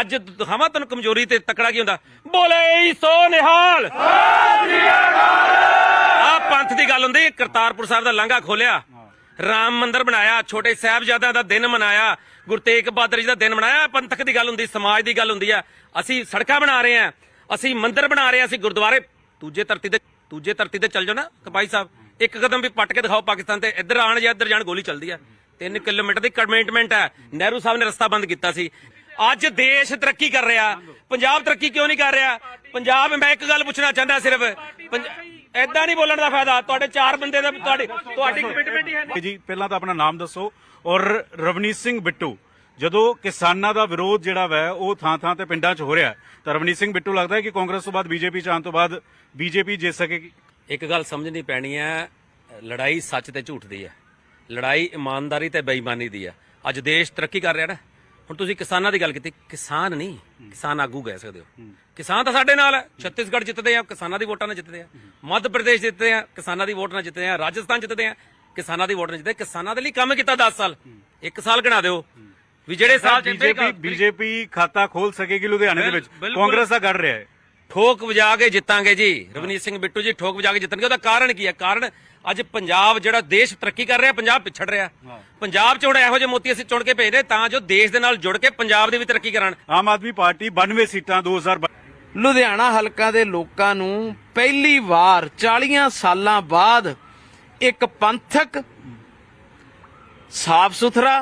ਅੱਜ ਦਿਖਾਵਾਂ ਤੈਨੂੰ ਕਮਜ਼ੋਰੀ ਤੇ ਤਕੜਾ ਕੀ ਹੁੰਦਾ? ਬੋਲੇ ਸੋ ਨਿਹਾਲ ਆ ਪੰਥ ਦੀ ਗੱਲ ਹੁੰਦੀ, ਕਰਤਾਰਪੁਰ ਸਾਹਿਬ ਦਾ ਲਾਂਘਾ ਖੋਲਿਆ। ਰਾਮ ਮੰਦਿਰ ਬਣਾਇਆ, ਛੋਟੇ ਸਾਹਿਬਜ਼ਾਦਿਆਂ ਦਾ ਦਿਨ ਮਨਾਇਆ, ਗੁਰੂ ਤੇਗ ਬਹਾਦਰ ਜੀ ਦਾ ਦਿਨ ਮਨਾਇਆ। ਪੰਥਕ ਦੀ ਗੱਲ ਹੁੰਦੀ, ਸਮਾਜ ਦੀ ਗੱਲ ਹੁੰਦੀ ਆ। ਅਸੀਂ ਸੜਕਾਂ ਬਣਾ ਰਹੇ ਆ ਅਸੀਂ ਮੰਦਿਰ ਬਣਾ ਰਹੇ ਆ ਅਸੀਂ ਗੁਰਦੁਆਰੇ। ਦੂਜੇ ਧਰਤੀ ਤੇ, ਦੂਜੇ ਧਰਤੀ ਤੇ ਚੱਲ ਜਾਓ ਨਾ ਕਪਾਈ ਸਾਹਿਬ, ਇੱਕ ਕਦਮ ਵੀ ਪੱਟ ਕੇ ਦਿਖਾਓ ਪਾਕਿਸਤਾਨ ਤੇ। ਇੱਧਰ ਆਣ ਜਾਂ ਇੱਧਰ ਜਾਣ, ਗੋਲੀ ਚੱਲਦੀ ਆ। 3 ਕਿਲੋਮੀਟਰ ਦੀ ਕਮਿਟਮੈਂਟ ਹੈ। ਨਹਿਰੂ ਸਾਹਿਬ ਨੇ ਰਸਤਾ ਬੰਦ ਕੀਤਾ ਸੀ। ਅੱਜ ਦੇਸ਼ ਤਰੱਕੀ ਕਰ ਰਿਹਾ। ਪੰਜਾਬ ਤਰੱਕੀ ਕਿਉਂ ਨਹੀਂ ਕਰ ਰਿਹਾ? ਪੰਜਾਬ ਮੈਂ ਇੱਕ ਗੱਲ ਪੁੱਛਣਾ ਚਾਹੁੰਦਾ ਸਿਰਫ। ਐਦਾਂ ਨਹੀਂ ਬੋਲਣ ਦਾ ਫਾਇਦਾ। ਤੁਹਾਡੇ ਚਾਰ ਬੰਦੇ ਦਾ ਤੁਹਾਡੀ ਤੁਹਾਡੀ ਕਮਿਟਮੈਂਟ ਹੀ ਹੈ ਨਹੀਂ। ਜੀ ਪਹਿਲਾਂ ਤਾਂ ਆਪਣਾ ਨਾਮ ਦੱਸੋ। ਔਰ ਰਵਨੀਤ ਸਿੰਘ ਬਿੱਟੂ ਜਦੋਂ ਕਿਸਾਨਾਂ ਦਾ ਵਿਰੋਧ ਜਿਹੜਾ ਵੈ ਉਹ ਥਾਂ ਥਾਂ ਤੇ ਪਿੰਡਾਂ 'ਚ ਹੋ ਰਿਹਾ ਹੈ, ਤਾਂ ਰਵਨੀਤ ਸਿੰਘ ਬਿੱਟੂ ਲੱਗਦਾ ਹੈ ਕਿ ਕਾਂਗਰਸ ਤੋਂ ਬਾਅਦ ਬੀਜੇਪੀ ਚ ਆਉਣ ਤੋਂ ਬਾਅਦ ਬੀਜੇਪੀ ਜਿੱਤ ਸਕੇਗੀ? ਇੱਕ ਗੱਲ ਸਮਝਣੀ ਪੈਣੀ ਹੈ ਲੜਾਈ ਸੱਚ ਤੇ ਝੂਠ ਦੀ ਹੈ। ਲੜਾਈ ਇਮਾਨਦਾਰੀ ਤੇ ਬੇਈਮਾਨੀ ਦੀ ਹੈ। ਅੱਜ ਦੇਸ਼ ਤਰੱਕੀ ਕਰ ਰਿਹਾ ਨਾ। ਹੁਣ ਤੁਸੀਂ ਕਿਸਾਨਾਂ ਦੀ ਗੱਲ ਕੀਤੀ ਕਿਸਾਨ ਨਹੀਂ ਕਿਸਾਨ ਆਗੂ ਕਹਿ ਸਕਦੇ ਹੋ। ਕਿਸਾਨ ਤਾਂ ਸਾਡੇ ਨਾਲ ਹੈ ਛੱਤੀਸਗੜ੍ਹ ਜਿੱਤਦੇ ਆ ਕਿਸਾਨਾਂ ਦੀ ਵੋਟਾਂ ਨਾਲ ਜਿੱਤਦੇ ਆ। ਮੱਧ ਪ੍ਰਦੇਸ਼ ਜਿੱਤਦੇ ਆ ਕਿਸਾਨਾਂ ਦੀ ਵੋਟ ਨਾਲ ਜਿੱਤਦੇ ਆ ਰਾਜਸਥਾਨ ਜਿੱਤਦੇ ਆ ਕਿਸਾਨਾਂ ਦੀ ਵੋਟ ਨਾਲ ਜਿੱਤਦੇ ਕਿਸਾਨਾਂ ਦੇ ਲਈ ਕੰਮ ਕੀਤਾ 10 ਸਾਲ। ਇੱਕ ਸਾਲ ਗਿਣਾ ਦਿਓ। ਵੀ ਜਿਹੜੇ ਸਾਲ ਬੀਜੇਪੀ ਬੀਜੇਪੀ ਖਾਤਾ ਖੋਲ ਸਕੇਗੀ ਲੁਧਿਆਣੇ ਦੇ ਵਿੱਚ। ਕਾਂਗਰਸ ਦਾ ਗੜ ਰਿਹਾ ਹੈ। ਠੋਕ ਵਜਾ ਕੇ ਜਿੱਤਾਂਗੇ ਜੀ। ਰਵਨੀਤ ਸਿੰਘ ਬਿੱਟੂ ਜੀ ਠੋਕ ਵਜਾ ਕੇ ਜਿੱਤਣਗੇ। ਉਹਦਾ ਕਾਰਨ ਕੀ ਹੈ? ਕਾਰਨ ਅੱਜ ਪੰਜਾਬ ਜਿਹੜਾ ਦੇਸ਼ ਤਰੱਕੀ ਕਰ ਰਿਹਾ ਪੰਜਾਬ ਪਿਛੜ ਰਿਹਾ। ਪੰਜਾਬ ਚ ਹੁਣ ਇਹੋ ਜਿਹੇ ਮੋਤੀ ਅਸੀਂ ਚੁਣ ਕੇ ਭੇਜਦੇ ਤਾਂ ਜੋ ਦੇਸ਼ ਦੇ ਨਾਲ ਜੁੜ ਕੇ ਪੰਜਾਬ ਦੀ ਵੀ ਤਰੱਕੀ ਕਰਾਣ ਆਮ ਆਦਮੀ ਪਾਰਟੀ 92 ਸੀਟਾਂ 2022 ਲੁਧਿਆਣਾ ਹਲਕਾ ਦੇ ਲੋਕਾਂ ਨੂੰ ਪਹਿਲੀ ਵਾਰ 40 ਸਾਲਾਂ ਬਾਅਦ ਇੱਕ ਪੰਥਕ ਸਾਫ਼ ਸੁਥਰਾ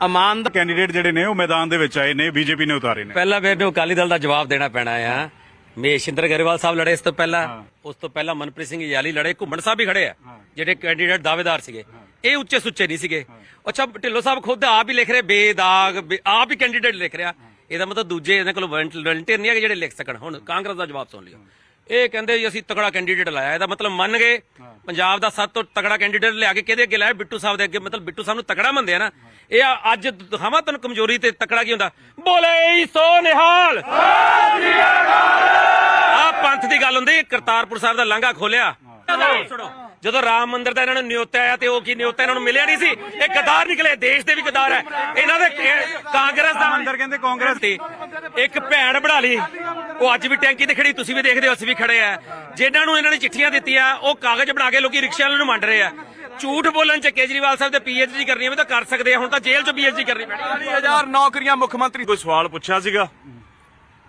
ਇਮਾਨਦਾਰ ਕੈਂਡੀਡੇਟ ਜਿਹੜੇ ਨੇ ਉਹ ਮੈਦਾਨ ਦੇ ਵਿੱਚ ਆਏ ਨੇ ਬੀਜੇਪੀ ਨੇ ਉਤਾਰੇ ਨੇ। ਪਹਿਲਾਂ ਫਿਰ ਨੂੰ ਅਕਾਲੀ ਦਲ ਦਾ ਜਵਾਬ ਦੇਣਾ ਪੈਣਾ ਆ। ਮੇਸ਼ਿੰਦਰ ਗਰੇਵਾਲ ਸਾਹਿਬ ਲੜੇ ਇਸ ਤੋਂ ਪਹਿਲਾਂ ਉਸ ਤੋਂ ਪਹਿਲਾਂ ਮਨਪ੍ਰੀਤ ਸਿੰਘ ਯਾਲੀ ਲੜੇ ਘੁੰਮਣ ਸਾਹਿਬ ਵੀ ਖੜੇ ਆ ਜਿਹੜੇ ਕੈਂਡੀਡੇਟ ਦਾਅਵੇਦਾਰ ਸੀਗੇ। ਇਹ ਉੱਚੇ ਸੁੱਚੇ ਨਹੀਂ ਸੀਗੇ। ਅੱਛਾ ਢਿੱਲੋਂ ਸਾਹਿਬ ਖੁਦ ਆਪ ਹੀ ਲਿਖ ਰਹੇ ਬੇਦਾਗ ਆਪ ਹੀ ਕੈਂਡੀਡੇਟ ਲਿਖ ਰਿਹਾ। ਇਹਦਾ ਮਤਲਬ ਦੂਜੇ ਇਹਨਾਂ ਕੋਲ ਵਲੰਟੀਅਰ ਨਹੀਂ ਹੈਗੇ ਜਿਹੜੇ ਲਿਖ ਸਕਣ। ਹੁਣ ਕਾਂਗਰਸ ਦਾ ਜਵਾਬ ਸੁਣ ਲਿਓ। ਇਹ ਕਹਿੰਦੇ ਜੀ ਅਸੀਂ ਤਕੜਾ ਕੈਂਡੀਡੇਟ ਲਾਇਆ। ਇਹਦਾ ਮਤਲਬ ਮੰਨ ਗਏ ਪੰਜਾਬ ਦਾ ਸਭ ਤੋਂ ਤਕੜਾ ਕੈਂਡੀਡੇਟ ਲਿਆ ਕੇ ਕਿਹਦੇ ਅੱਗੇ ਲਾਇਆ? ਬਿੱਟੂ ਸਾਹਿਬ ਦੇ ਅੱਗੇ। ਮਤਲਬ ਬਿੱਟੂ ਸਾਹਿਬ ਨੂੰ ਤਕੜਾ ਮੰਨਦੇ ਆ ਨਾ। ਇਹ ਅੱਜ ਦਿਖਾਵਾਂ ਤੈਨੂੰ ਕਮਜ਼ੋਰੀ ਤੇ ਤਕੜਾ ਕੀ ਹੁੰਦਾ? ਬੋਲੇ ਸੋ ਨਿਹਾਲ! ਆ ਪੰਥ ਦੀ ਗੱਲ ਹੁੰਦੀ ਕਰਤਾਰਪੁਰ ਸਾਹਿਬ ਦਾ ਲਾਂਘਾ ਖੋਲਿਆ। ਜਦੋਂ ਰਾਮ ਮੰਦਿਰ ਦਾ ਇਹਨਾਂ ਨੂੰ ਨਿਯੋਤਾ ਆਇਆ ਤੇ ਉਹ ਕੀ ਨਿਯੋਤਾ ਇਹਨਾਂ ਨੂੰ ਮਿਲਿਆ ਨਹੀਂ ਸੀ? ਇਹ ਗਦਾਰ ਨਿਕਲੇ ਦੇਸ਼ ਦੇ ਵੀ ਗਦਾਰ ਹੈ ਇਹਨਾਂ ਦੇ ਕਾਂਗਰਸ ਦਾ ਮੰਦਿਰ ਕਹਿੰਦੇ ਕਾਂਗਰਸ ਤੇ ਇੱਕ ਭੈਣ ਬਣਾ ਲਈ। ਉਹ ਅੱਜ ਵੀ ਟੈਂਕੀ ਤੇ ਖੜੀ ਤੁਸੀਂ ਵੀ ਦੇਖਦੇ ਹੋ ਅਸੀਂ ਵੀ ਖੜੇ ਆ। ਜਿਨ੍ਹਾਂ ਨੂੰ ਇਹਨਾਂ ਨੇ ਚਿੱਠੀਆਂ ਦਿੱਤੀਆਂ ਉਹ ਕਾਗਜ਼ ਬਣਾ ਕੇ ਲੋਕੀ ਰਿਕਸ਼ਾ ਵਾਲਿਆਂ ਨੂੰ ਵੰਡ ਰਹੇ ਆ। ਝੂਠ ਬੋਲਣ ਚ ਕੇਜਰੀਵਾਲ ਸਾਹਿਬ ਦੇ ਪੀਐਚਡੀ ਕਰਨੀ ਹੋਵੇ ਤਾਂ ਕਰ ਸਕਦੇ ਆ ਹੁਣ ਤਾਂ ਜੇਲ੍ਹ ਚ ਪੀਐਚਡੀ ਕਰਨੀ ਪੈਣੀ 20000 ਨੌਕਰੀਆਂ ਮੁੱਖ ਮੰਤਰੀ ਕੋਈ ਸਵਾਲ ਪੁੱਛਿਆ ਸੀਗਾ?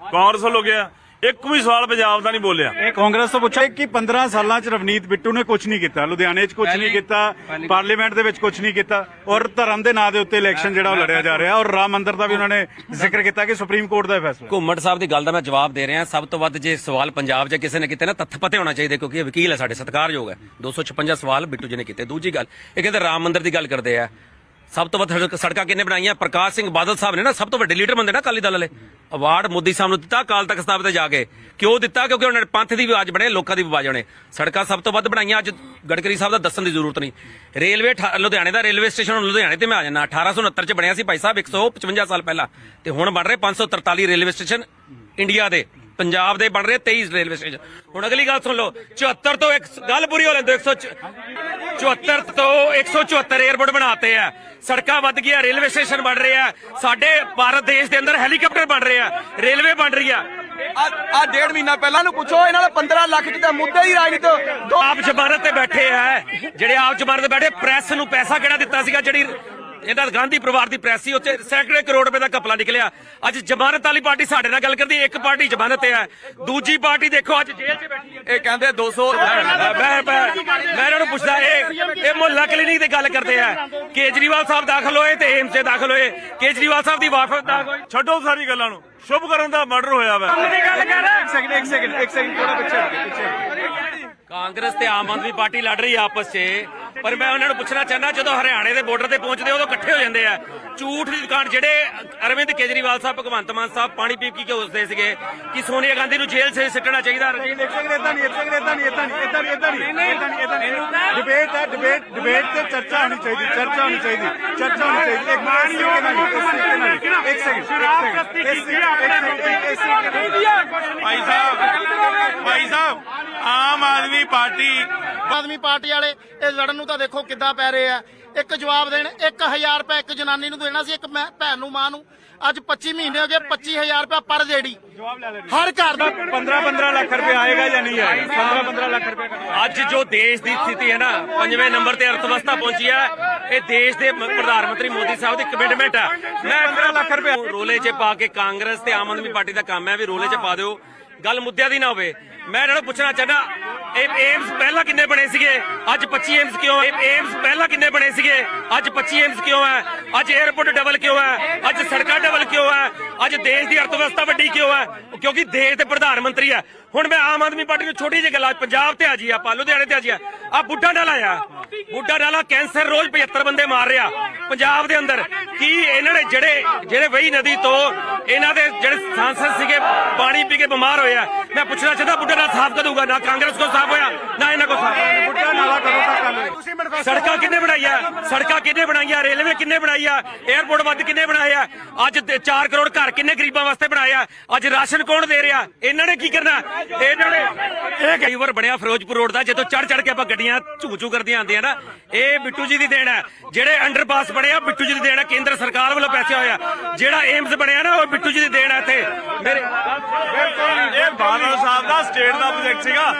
ਕਾਂਗਰਸ ਵੱਲੋਂ ਗਿਆ। ਇੱਕ ਵੀ ਸਵਾਲ ਪੰਜਾਬ ਦਾ ਨਹੀਂ ਬੋਲਿਆ। ਇਹ ਕਾਂਗਰਸ ਤੋਂ ਪੁੱਛਿਆ ਕਿ 15 ਸਾਲਾਂ ਚ ਰਵਨੀਤ ਬਿੱਟੂ ਨੇ ਕੁਝ ਨਹੀਂ ਕੀਤਾ ਲੁਧਿਆਣੇ 'ਚ ਕੁਝ ਨਹੀਂ ਕੀਤਾ ਪਾਰਲੀਮੈਂਟ ਦੇ ਵਿੱਚ ਕੁਝ ਨਹੀਂ ਕੀਤਾ ਔਰ ਧਰਮ ਦੇ ਨਾਂ ਦੇ ਉੱਤੇ ਇਲੈਕਸ਼ਨ ਜਿਹੜਾ ਉਹ ਲੜਿਆ ਜਾ ਰਿਹਾ ਔਰ ਰਾਮ ਮੰਦਿਰ ਦਾ ਵੀ ਉਹਨਾਂ ਨੇ ਜ਼ਿਕਰ ਕੀਤਾ ਕਿ ਸੁਪਰੀਮ ਕੋਰਟ ਦਾ ਫੈਸਲਾ। ਘੁੰਮਟ ਸਾਹਿਬ ਦੀ ਗੱਲ ਦਾ ਮੈਂ ਜਵਾਬ ਦੇ ਰਿਹਾ। ਸਭ ਤੋਂ ਵੱਧ ਜੇ ਸਵਾਲ ਪੰਜਾਬ 'ਚ ਕਿਸੇ ਨੇ ਕੀਤੇ ਨਾ ਤੱਥ ਪਤੇ ਹੋਣਾ ਚਾਹੀਦਾ ਕਿਉਂਕਿ ਇਹ ਵਕੀਲ ਹੈ ਸਾਡੇ ਸਤਿਕਾਰਯੋਗ ਹੈ। 256 ਸਵਾਲ ਬਿੱਟੂ ਜੀ ਨੇ ਕੀਤੇ। ਦੂਜੀ ਗੱਲ ਇਹ ਕਹਿੰਦੇ ਰਾਮ ਮੰਦਿਰ ਦੀ ਗੱਲ ਕਰਦੇ ਆ। ਸਭ ਤੋਂ ਵੱਧ ਸੜਕ- ਸੜਕਾਂ ਕਿੰਨੇ ਬਣਾਈਆਂ? ਪ੍ਰਕਾਸ਼ ਸਿੰਘ ਬਾਦਲ ਸਾਹਿਬ ਨੇ ਨਾ ਸਭ ਤੋਂ ਵੱਡੇ ਲੀਡਰ ਬੰਦੇ ਨਾ ਅਕਾਲੀ ਦਲ ਵਾਲੇ। ਅਵਾਰਡ ਮੋਦੀ ਸਾਹਿਬ ਨੂੰ ਦਿੱਤਾ, ਅਕਾਲ ਤਖਤ ਸਾਹਿਬ ਤੇ ਜਾ ਕੇ। ਕਿਉਂ ਦਿੱਤਾ? ਕਿਉਂਕਿ ਉਹਨਾਂ ਨੇ ਪੰਥ ਦੀ ਆਵਾਜ਼ ਬਣੇ, ਲੋਕਾਂ ਦੀ ਵੀ ਆਵਾਜ਼ ਬਣੇ। ਸੜਕਾਂ ਸਭ ਤੋਂ ਵੱਧ ਬਣਾਈਆਂ। ਅੱਜ ਗਡਕਰੀ ਸਾਹਿਬ ਦਾ ਦੱਸਣ ਦੀ ਜ਼ਰੂਰਤ ਨਹੀਂ। ਰੇਲਵੇ ਠਾ- ਲੁਧਿਆਣੇ ਦਾ ਰੇਲਵੇ ਸਟੇਸ਼ਨ ਹੁਣ ਲੁਧਿਆਣੇ ਤੇ ਮੈਂ ਆ ਜਾਣਾ 1869 ਚ ਬਣਿਆ ਸੀ ਭਾਈ ਸਾਹਿਬ 155 ਸਾਲ ਪਹਿਲਾਂ। ਤੇ ਹੁਣ ਬਣ ਰਹੇ 543 ਰੇਲਵੇ ਸਟੇਸ਼ਨ ਇੰਡੀਆ ਦੇ। ਪੰਜਾਬ ਦੇ ਬਣ ਰਹੇ 23 ਰੇਲਵੇ ਸਟੇਸ਼ਨ। ਹੁਣ ਅਗਲੀ ਗੱਲ ਸੁਣ ਲਓ 74 ਤੋਂ ਇੱਕ ਗੱਲ ਪੂਰੀ ਹੋ ਲੈਂਦੇ 174 ਤੋਂ 174 에ਅਰਪੋਰਟ ਬਣਾਤੇ ਆ। ਸੜਕਾਂ ਵੱਧ ਗਈਆਂ ਰੇਲਵੇ ਸਟੇਸ਼ਨ ਬਣ ਰਹੇ ਆ। ਸਾਡੇ ਭਾਰਤ ਦੇਸ਼ ਦੇ ਅੰਦਰ ਹੈਲੀਕਾਪਟਰ ਬਣ ਰਹੇ ਆ ਰੇਲਵੇ ਬਣ ਰਹੀ ਆ। ਆ ਡੇਢ ਮਹੀਨਾ ਪਹਿਲਾਂ ਨੂੰ ਪੁੱਛੋ ਇਹਨਾਂ ਦਾ 15 ਲੱਖ ਚ ਤਾਂ ਮੁੱਦਾ ਹੀ ਰਾਜਨੀਤੀ ਆਪ ਜ਼ਮਾਨਤ ਤੇ ਬੈਠੇ ਆ। ਜਿਹੜੇ ਆਪ ਜ਼ਮਾਨਤ ਤੇ ਬੈਠੇ ਪ੍ਰੈਸ ਨੂੰ ਪੈਸਾ ਕਿਹੜਾ ਦਿੱਤਾ ਸੀਗਾ ਜਿਹੜੀ ਇਹਦਾ ਗਾਂਧੀ ਪਰਿਵਾਰ ਦੀ ਪ੍ਰੈਸ ਸੀ ਉੱਥੇ ਸੈਂਕੜੇ ਕਰੋੜ ਰੁਪਏ ਦਾ ਘਪਲਾ ਨਿਕਲਿਆ। ਅੱਜ ਜ਼ਮਾਨਤ ਵਾਲੀ ਪਾਰਟੀ ਸਾਡੇ ਨਾਲ ਗੱਲ ਕਰਦੀ ਹੈ, ਇੱਕ ਪਾਰਟੀ ਜ਼ਮਾਨਤ ਤੇ ਹੈ ਦੂਜੀ ਪਾਰਟੀ ਦੇਖੋ ਅੱਜ ਜੇਲ੍ਹ 'ਚ ਬੈਠੀ ਹੈ। ਇਹ ਕਹਿੰਦੇ 200 ਮੈਂ ਮੈਂ ਮੈਂ ਇਹਨਾਂ ਨੂੰ ਪੁੱਛਦਾ ਇਹ ਇਹ ਮੁਹੱਲਾ ਕਲੀਨਿਕ ਦੀ ਗੱਲ ਕਰਦੇ ਆ। ਕੇਜਰੀਵਾਲ ਸਾਹਿਬ ਦਾਖਲ ਹੋਏ ਤੇ ਏਮਸ 'ਚ ਦਾਖਲ ਹੋਏ। ਕੇਜਰੀਵਾਲ ਸਾਹਿਬ ਦੀ ਦਾਖਲ ਹੋਈ। ਛੱਡੋ ਸਾਰੀ ਗੱਲਾਂ ਨੂੰ। ਸ਼ੁਭ ਕਰਨ ਦਾ ਮਰਡਰ ਹੋਇਆ ਵਾ। ਦੀ ਕਰ ਸੈਕਿੰਡ ਇੱਕ ਸੈਕਿੰਡ ਇੱਕ ਸੈਕਿੰਡ ਥੋੜਾ ਪਿੱਛੇ। ਕਾਂਗਰਸ ਤੇ ਆਮ ਆਦਮੀ ਪਾਰਟੀ ਲੜ ਰਹੀ ਆ ਆਪਸ 'ਚ। ਪਰ ਮੈਂ ਉਹਨਾਂ ਨੂੰ ਪੁੱਛਣਾ ਚਾਹੁੰਦਾ, ਜਦੋਂ ਹਰਿਆਣੇ ਦੇ ਬਾਰਡਰ ਤੇ ਪਹੁੰਚਦੇ ਉਦੋਂ ਇਕੱਠੇ ਹੋ ਜਾਂਦੇ ਆ। ਝੂਠ ਦੀ ਦੁਕਾਨ ਜਿਹੜੇ ਅਰਵਿੰਦ ਕੇਜਰੀਵਾਲ ਸਾਹਿਬ ਭਗਵੰਤ ਮਾਨ ਸਾਹਿਬ ਪਾਣੀ ਪੀ ਕੇ ਉਸਦੇ ਸੀਗੇ ਕਿ ਸੋਨੀਆ ਗਾਂਧੀ ਨੂੰ ਜੇਲ੍ਹ 'ਚ ਸਿੱਟਣਾ ਚਾਹੀਦਾ ਇੱਕ ਸੈਕਿੰਡ ਇਦਾਂ ਨਹੀਂ ਇੱਕ ਸੈਕਿੰਡ ਇਦਾਂ ਨਹੀਂ ਇਦਾਂ ਨਹੀਂ ਇਦਾਂ ਨਹੀਂ ਇਦਾਂ ਨਹੀਂ ਇਦਾਂ ਨਹੀਂ ਇਦਾਂ ਨਹੀਂ ਡਿਬੇਟ ਹੈ ਡਿਬੇਟ ਡਿਬੇਟ ਤੇ ਚਰਚਾ ਹੋਣੀ ਚਾਹੀਦੀ ਚਰਚਾ ਹੋਣੀ ਚਾਹੀਦੀ ਚਰਚਾ ਹੋਣੀ ਚਾਹੀਦੀ। ਇੱਕ ਮਾਨਯੋਗ ਇੱਕ ਸੈਕਿੰਡ ਸ਼ਰਾਬ ਜਸਤੀ ਕੀਤੀ ਇੱਕ ਸੈਕਿੰਡ ਭਾਈ ਸਾਹਿਬ ਭਾਈ ਸਾਹਿਬ ਆਮ ਆਦਮੀ ਪਾਰਟੀ ਆਦਮੀ ਪਾਰਟੀ ਵਾਲੇ ਇਹ ਲੜਨ ਨੂੰ ਤਾਂ ਦੇਖੋ ਕਿੱਦਾਂ ਪੈ ਰਹੇ ਆ। ਇੱਕ ਜਵਾਬ ਦੇਣ 1000 ਰੁਪਏ ਇੱਕ ਜਨਾਨੀ ਨੂੰ ਦੇਣਾ ਸੀ ਇੱਕ ਮੈਂ ਭੈਣ ਨੂੰ ਮਾਂ ਨੂੰ। ਅੱਜ 25 ਮਹੀਨੇ ਹੋ ਗਏ 25000 ਰੁਪਏ ਪਰ ਦੇੜੀ ਹਰ ਘਰ ਦਾ 15 15 ਲੱਖ ਰੁਪਏ ਆਏਗਾ ਜਾਂ ਨਹੀਂ ਆਏਗਾ? 15 15 ਲੱਖ ਰੁਪਏ ਅੱਜ ਜੋ ਦੇਸ਼ ਦੀ ਸਥਿਤੀ ਹੈ ਨਾ ਪੰਜਵੇਂ ਨੰਬਰ ਤੇ ਅਰਥਵਿਵਸਥਾ ਪਹੁੰਚੀ ਹੈ। ਇਹ ਦੇਸ਼ ਦੇ ਪ੍ਰਧਾਨ ਮੰਤਰੀ ਮੋਦੀ ਸਾਹਿਬ ਦੀ ਕਮਿਟਮੈਂਟ ਹੈ। ਮੈਂ 15 ਲੱਖ ਰੁਪਏ। ਰੋਲੇ 'ਚ ਪਾ ਕੇ ਕਾਂਗਰਸ ਤੇ ਆਮ ਆਦਮੀ ਪਾਰਟੀ ਦਾ ਕੰਮ ਹੈ ਵੀ ਰੋਲੇ 'ਚ ਪਾ ਦਿਓ। ਗੱਲ ਮੁੱਦਿਆਂ ਦੀ ਨਾ ਹੋਵੇ। ਮੈਂ ਇਹਨਾਂ ਨੂੰ ਪੁੱਛਣਾ ਚਾਹਨਾ ਇਹ ਏਮਸ ਪਹਿਲਾਂ ਕਿੰਨੇ ਬਣੇ ਸੀਗੇ? ਅੱਜ 25 ਏਮਸ ਕਿਉਂ ਹੈ? ਏਮਸ ਪਹਿਲਾਂ ਕਿੰਨੇ ਬਣੇ ਸੀਗੇ? ਅੱਜ 25 ਏਮਸ ਕਿਉਂ ਹੈ? ਅੱਜ 에어ਪੋਰਟ ਡਬਲ ਕਿਉਂ ਹੈ? ਅੱਜ ਸੜਕਾਂ ਡਬਲ ਕਿਉਂ ਹੈ? ਅੱਜ ਦੇਸ਼ ਦੀ ਅਰਥਵਿਵਸਥਾ ਵੱਡੀ ਕਿਉਂ ਹੈ? ਕਿਉਂਕਿ ਦੇਸ਼ ਦੇ ਪ੍ਰਧਾਨ ਮੰਤਰੀ ਹੈ। ਹੁਣ ਮੈਂ ਆਮ ਆਦਮੀ ਪਾਰਟੀ ਨੂੰ ਛੋਟੀ ਜਿਹੀ ਗੱਲ ਪੰਜਾਬ ਤੇ ਆ ਜੀ ਆਪਾਂ ਲੁਧਿਆਣੇ ਤੇ ਆ ਜੀ ਆ। ਬੁੱਢਾ ਡਾਲਾ ਆ। ਬੁੱਢਾ ਡਾਲਾ ਕੈਂਸਰ ਰੋਜ਼ 75 ਬੰਦੇ ਮਾਰ ਰਿਹਾ ਪੰਜਾਬ ਦੇ ਅੰਦਰ। ਕੀ ਇਹਨਾਂ ਨੇ ਜਿਹੜੇ ਜਿਹੜੇ ਵਹੀ ਨਦੀ ਤੋਂ ਇਹਨਾਂ ਦੇ ਜਿਹੜੇ ਸਾਂਸਦ ਸੀਗੇ, ਪਾਣੀ ਪੀ ਕੇ ਬਿਮਾਰ ਹੋਏ ਆ ਮੈਂ ਪੁੱਛਣਾ ਚਾਹੁੰਦਾ ਬੁੱਢਾ ਨਾਲਾ ਸਾਫ਼ ਕਰੂਗਾ ਨਾ ਕਾਂਗਰਸ ਕੋ ਸਾਫ਼ ਹੋਇਆ ਨਾ ਇਹਨਾਂ ਕੋ ਸਾਫ਼ ਹੋਇਆ। ਬੁੱਢਾ ਨਾਲਾ ਕਦੋਂ ਤੱਕ ਕਰ ਤੁਸੀਂ ਸੜਕਾਂ ਕਿੰਨੇ ਬਣਾਈਆਂ? ਸੜਕਾਂ ਕਿੰਨੇ ਬਣਾਈਆਂ? ਰੇਲਵੇ ਕਿੰਨੇ ਬਣਾਈਆਂ 에어ਪੋਰਟ ਵੱਧ ਕਿੰਨੇ ਬਣਾਏ ਆ? ਅੱਜ 4 ਕਰੋੜ ਘਰ ਕਿੰਨੇ ਗਰੀਬਾਂ ਵਾਸਤੇ ਬਣਾਏ ਆ? ਅੱਜ ਰਾਸ਼ਨ ਕੌਣ ਦੇ ਰਿਹਾ? ਇਹਨਾਂ ਨੇ ਕੀ ਕਰਨਾ? ਇਹਨਾਂ ਨੇ ਇਹ ਕਈ ਵਾਰ ਬਣਿਆ ਫਿਰੋਜ਼ਪੁਰ ਰੋਡ ਦਾ ਜਦੋਂ ਚੜ ਚੜ ਕੇ ਆਪਾਂ ਗੱਡੀਆਂ ਝੂ ਝੂ ਕਰਦੀਆਂ ਆਉਂਦੀਆਂ ਨਾ। ਇਹ ਬਿੱਟੂ ਜੀ ਦੀ ਦੇਣ ਹੈ ਜਿਹੜੇ ਅੰਡਰਪਾਸ ਬਣਿਆ ਬਿੱਟੂ ਜੀ ਦੀ ਦੇਣ ਹੈ ਕੇਂਦਰ ਸਰਕਾਰ ਵੱਲੋਂ ਪੈਸੇ ਹੋਇਆ ਜਿਹੜਾ ਏਮਸ ਬਣਿਆ ਨਾ ਉਹ ਬਿੱਟੂ ਜੀ ਦੀ ਦੇਣ ਹੈ ਇੱਥੇ। ਮੇਰੇ ਇਹ ਬਾਦਲ ਸਾਹਿਬ ਦਾ ਸਟੇਟ ਦਾ ਪ੍ਰੋਜੈਕਟ ਸੀਗਾ।